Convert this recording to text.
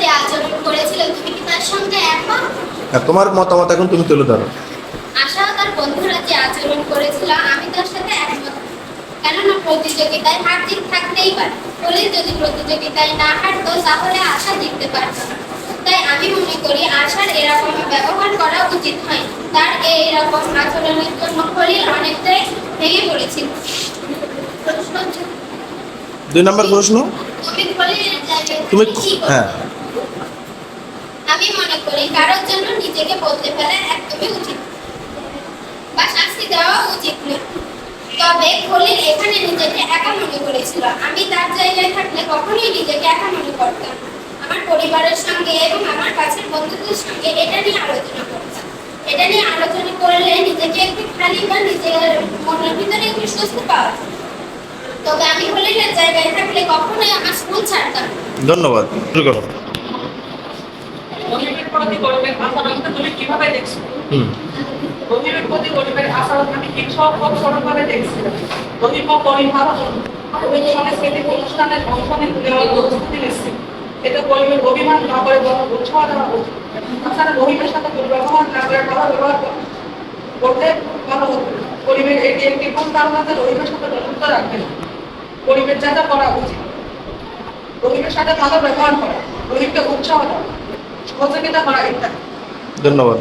যে আচরণ করেছিল তুমি কি তার সঙ্গে একমত? আর তোমার মতামত এখন তুমি তুলে ধরো। আশা তার বন্ধুরা যে আচরণ করেছিল আমি তার সাথে একমত। কেননা প্রতিযোগিতায় হার জিত থাকতেই পারে। পুলিশ যদি প্রতিযোগিতায় না হারতো তাহলে আশা জিততে পারতো না। তাই আমি মনে করি আশার এরকম ব্যবহার করা উচিত হয় তার এই এরকম আচরণের জন্য অনেকটাই ভেঙে পড়েছিল। দুই নম্বর প্রশ্ন? তুমি? হ্যাঁ। আমি মনে করি কারোর জন্য নিজেকে বদলে ফেলা একদমই উচিত। বা শাস্তি দেওয়া উচিত নয় তবে খলিল এখানে নিজেকে একা মনে করেছিল। আমি তার জায়গায় থাকলে কখনোই নিজেকে একা মনে করতাম আমার পরিবারের সঙ্গে এবং আমার কাছের বন্ধুদের সঙ্গে এটা নিয়ে আলোচনা করতাম। এটা নিয়ে আলোচনা করলে নিজেকে একটু খালি বা নিজের মনের ভিতরে একটু স্বস্তি পাওয়া যায়। তবে আমি খলিলের জায়গায় থাকলে কখনোই আমার স্কুল ছাড়তাম ধন্যবাদ। প্রতি গরিবের আচরণকে তুমি কীভাবে দেখছ? গরিবের প্রতি গরিবের আচরণ আমি হিংসা ও দেখছি? গরিব ও গরিব ভালো গরিব সাংস্কৃতিক অনুষ্ঠানের অংশ নেওয়ার প্রস্তুতি নিচ্ছি। এতে গরিবের অভিমান না করে বরং উৎসাহ দেওয়া উচিত। তাছাড়া গরিবের সাথে দুর্ব্যবহার না করে ভালো ব্যবহার কর- করলে ভালো হতো গরিবের এটি একটি ভুল গরিবের সাথে বন্ধুত্ব রাখবে গরিবের যাতা করা উচিত। গরিবের সাথে ভালো ব্যবহার করা। গরিবকে সহযোগিতা করা ধন্যবাদ।